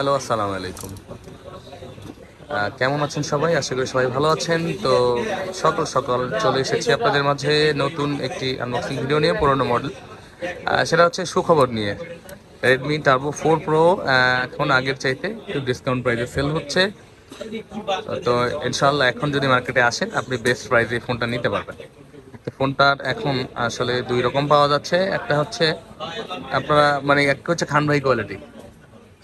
Hello, আসসালামু আলাইকুম। কেমন আছেন সবাই? আশা করি সবাই ভালো আছেন। তো সকাল সকাল চলে এসেছি আপনাদের মাঝে নতুন একটি আনবক্সিং ভিডিও নিয়ে, পুরনো মডেল সেটা হচ্ছে সুখবর নিয়ে। রেডমি টার্বো ফোর প্রো এখন আগের চাইতে একটু ডিসকাউন্ট প্রাইসে সেল হচ্ছে। তো ইনশাল্লাহ এখন যদি মার্কেটে আসেন, আপনি বেস্ট প্রাইসে ফোনটা নিতে পারবেন। ফোনটার এখন আসলে দুই রকম পাওয়া যাচ্ছে। একটা হচ্ছে আপনারা মানে একটা হচ্ছে খানভাই কোয়ালিটি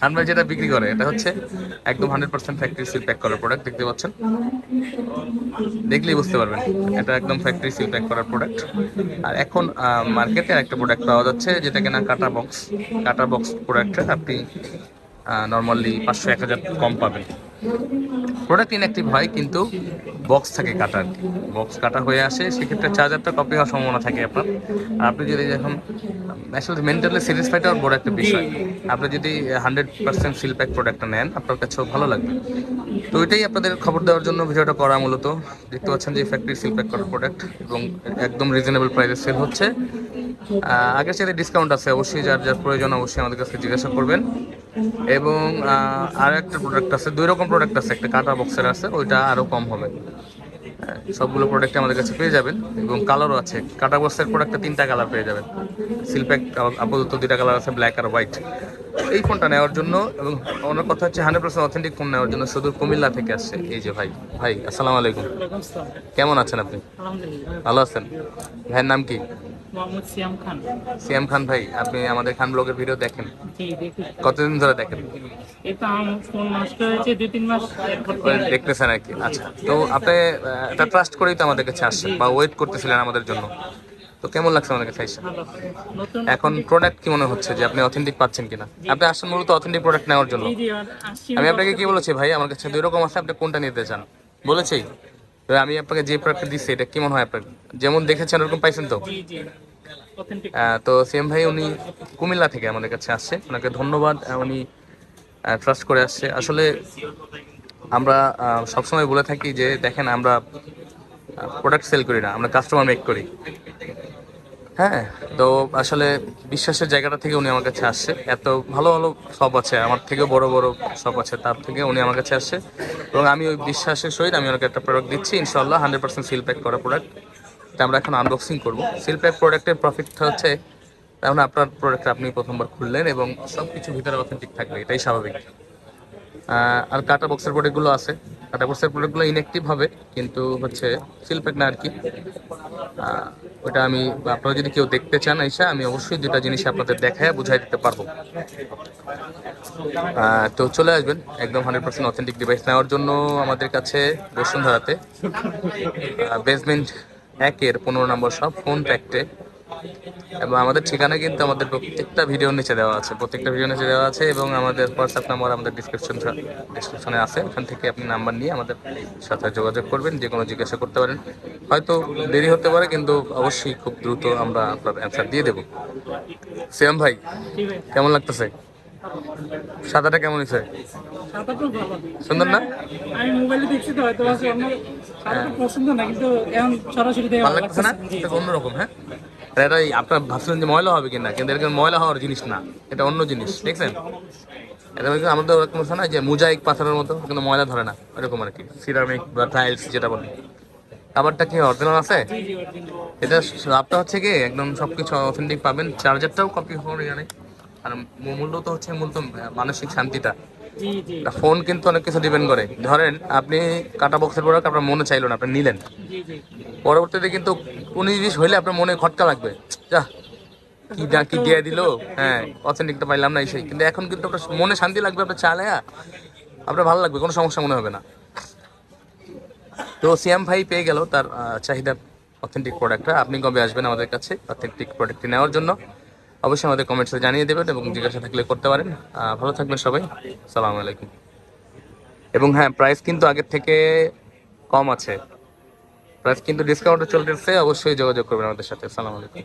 খানভাই যেটা বিক্রি করে, এটা হচ্ছে একদম hundred percent factory seal pack করার প্রোডাক্ট দেখতে পাচ্ছেন? দেখলেই বুঝতে পারবেন, এটা একদম ফ্যাক্টরি সিল প্যাক করার প্রোডাক্ট আর এখন মার্কেটে একটা প্রোডাক্ট পাওয়া যাচ্ছে, যেটা কিনা কাটা বক্স কাটা বক্স প্রোডাক্টটা আপনি নর্মালি পাঁচশো এক হাজার কম পাবেন। প্রোডাক্ট ইনঅ্যাক্টিভ হয় কিন্তু বক্স থাকে কাটা আর কি বক্স কাটা হয়ে আসে, সেক্ষেত্রে চার্জারটা কপি হওয়ার সম্ভাবনা থাকে আপনার। আর আপনি যদি যখন আসলে মেন্টালি স্যাটিসফাইড হওয়ার বড় একটা বিষয়। আপনি যদি হান্ড্রেড পার্সেন্ট সিল প্যাক প্রোডাক্টটা নেন, আপনার কাছেও ভালো লাগবে। তো এটাই আপনাদের খবর দেওয়ার জন্য ভিডিওটা করা মূলত। দেখতে পাচ্ছেন যে ফ্যাক্টরি সিল প্যাক করার প্রোডাক্ট এবং একদম রিজনেবল প্রাইসে সেল হচ্ছে। আগের সাথে ডিসকাউন্ট আছে অবশ্যই যার যার প্রয়োজন অবশ্যই আমাদের কাছে জিজ্ঞাসা করবেন। এবং আর একটা প্রোডাক্ট আছে দুই রকম প্রোডাক্ট আছে একটা কাটা বক্সের আছে ওইটা আরও কম হবে। হ্যাঁ, সবগুলো প্রোডাক্ট আমাদের কাছে পেয়ে যাবেন এবং কালারও আছে। কাটা বক্সের প্রোডাক্টটা তিনটা কালার পেয়ে যাবেন। সিলপ্যাক আপাতত দুইটা কালার আছে ব্ল্যাক আর হোয়াইট এই ফোনটা নেওয়ার জন্য এবং অনেক কথা হচ্ছে হান্ড্রেড পার্সেন্ট অথেন্টিক ফোন নেওয়ার জন্য শুধু কুমিল্লা থেকে আসছে। এই যে ভাই ভাই আসসালামু আলাইকুম। কেমন আছেন আপনি? ভালো আছেন? ভাইয়ের নাম কি? মোহাম্মদ সিয়াম খান। সিএম খান ভাই আপনি আমাদের খান ব্লগের ভিডিও দেখেন। জি দেখি। কতদিন ধরে দেখেন? এই তো আমার ফোন নষ্ট হয়েছে দুই তিন মাস দেখতেছেন আর কি। আচ্ছা তো আপনি এটা ট্রাস্ট করেই তো আমাদের কাছে আসছেন বা ওয়েট করতেছিলেন আমাদের জন্য। তো কেমন লাগছে আমাদের কাছে আইসা? এখন প্রোডাক্ট কি মনে হচ্ছে যে আপনি অথেন্টিক পাচ্ছেন কিনা? আপনি আসছেন মূলত অথেন্টিক প্রোডাক্ট নেওয়ার জন্য। আমি আপনাকে কি বলেছি ভাই? আমার কাছে দুই রকম আছে আপনি কোনটা নিতে চান? বলেছি? আমি আপনাকে যে প্রোডাক্ট দিচ্ছি এটা কেমন হয় আপনার? যেমন দেখেছেন ওরকম পাইছেন তো? তো সেম ভাই, উনি কুমিল্লা থেকে আমাদের কাছে আসছে। ওনাকে ধন্যবাদ। উনি ট্রাস্ট করে আসছে। আসলে আমরা সবসময় বলে থাকি যে, দেখেন, আমরা প্রোডাক্ট সেল করি না, আমরা কাস্টমার মেক করি। হ্যাঁ তো আসলে বিশ্বাসের জায়গাটা থেকে উনি আমার কাছে আসছে। এত ভালো ভালো শপ আছে, আমার থেকে বড় বড় শপ আছে, তার থেকে উনি আমার কাছে আসছে। এবং আমি ওই বিশ্বাসের সহিত আমি ওনাকে একটা প্রোডাক্ট দিচ্ছি। ইনশাল্লাহ হান্ড্রেড পার্সেন্ট সিল প্যাক করা প্রোডাক্ট এটা আমরা এখন আনবক্সিং করব। সিল প্রোডাক্টের প্রফিটটা হচ্ছে তাহলে আপনার প্রোডাক্ট আপনি প্রথমবার খুললেন এবং সব কিছু ভিতরে অথেন্টিক থাকবে, এটাই স্বাভাবিক। আর কাটা বক্সের প্রোডাক্টগুলো আছে। কাটা বক্সের প্রোডাক্টগুলো ইনঅ্যাক্টিভ হবে, কিন্তু হচ্ছে সিল না আর কি। ওটা আমি, আপনারা যদি কেউ দেখতে চান এসে আমি অবশ্যই দুটা জিনিস আপনাদের দেখায় বুঝাই দিতে পারব। তো চলে আসবেন, একদম হান্ড্রেড পার্সেন্ট অথেন্টিক ডিভাইস নেওয়ার জন্য আমাদের কাছে বসুন্ধরাতে। বেসমেন্ট একের পনেরো নম্বর সব ফোন প্যাকটে। এবং আমাদের ঠিকানা কিন্তু আমাদের প্রত্যেকটা ভিডিওর নিচে দেওয়া আছে। প্রত্যেকটা ভিডিও নিচে দেওয়া আছে এবং আমাদের হোয়াটসঅ্যাপ নাম্বার আমাদের ডিসক্রিপশন ডিসক্রিপশনে আছে। ওখান থেকে আপনি নাম্বার নিয়ে আমাদের সাথে যোগাযোগ করবেন যে কোনো জিজ্ঞাসা করতে পারেন। হয়তো দেরি হতে পারে, কিন্তু অবশ্যই খুব দ্রুত আমরা আপনার অ্যান্সার দিয়ে দেবো। শ্যাম ভাই, কেমন লাগতেছে? সাদাটা কেমন হয়েছে? সুন্দর না? আমি মোবাইলে দেখছি তো হয়তো সাদা পছন্দ না কিন্তু এখন সরাসরি ভালো ভালো না? লাগতেছে। জি এটা অন্যরকম হ্যাঁ? এটা আপনার ভাবছিলেন যে ময়লা হবে কিনা কিন্তু ময়লা হওয়ার জিনিস না এটা অন্য জিনিস দেখছেন? এটা কিন্তু আমাদের ওরকম না যে মুজাইক পাথরের মতো কিন্তু ময়লা ধরে না এরকম আর কি সিরামিক বা টাইলস যেটা বলে। খাবারটা কি অরিজিনাল আছে। এটা লাভটা হচ্ছে কি একদম সবকিছু অথেন্টিক পাবেন চার্জারটাও কপি হওয়ার জানে আর মূ- মূলত হচ্ছে মূলত মানসিক শান্তিটা। ফোন কিন্তু অনেক কিছু ডিপেন্ড করে। ধরেন আপনি কাটা বক্সের প্রোডাক্ট আপনার মনে চাইলো না আপনি নিলেন। পরবর্তীতে কিন্তু কোন জিনিস হইলে আপনার মনে খটকা লাগবে। যা কি দা কি দিয়ে দিল? হ্যাঁ অথেন্টিকটা পাইলাম না সেই। কিন্তু এখন কিন্তু আপনার মনে শান্তি লাগবে আপনার চালে আপনার ভালো লাগবে কোনো সমস্যা মনে হবে না। তো সিয়াম ভাই পেয়ে গেল তার আহ, চাহিদার অথেন্টিক প্রোডাক্টটা আপনি কবে আসবেন আমাদের কাছে অথেন্টিক প্রোডাক্টটি নেওয়ার জন্য? অবশ্যই আমাদের কমেন্টসে জানিয়ে দেবেন এবং জিজ্ঞাসা থাকলে করতে পারেন। ভালো থাকবেন সবাই। সালাম আলাইকুম। এবং হ্যাঁ প্রাইস কিন্তু আগের থেকে কম আছে। প্রাইস কিন্তু ডিসকাউন্টে চলতেছে। অবশ্যই যোগাযোগ করবেন আমাদের সাথে। সালাম আলাইকুম।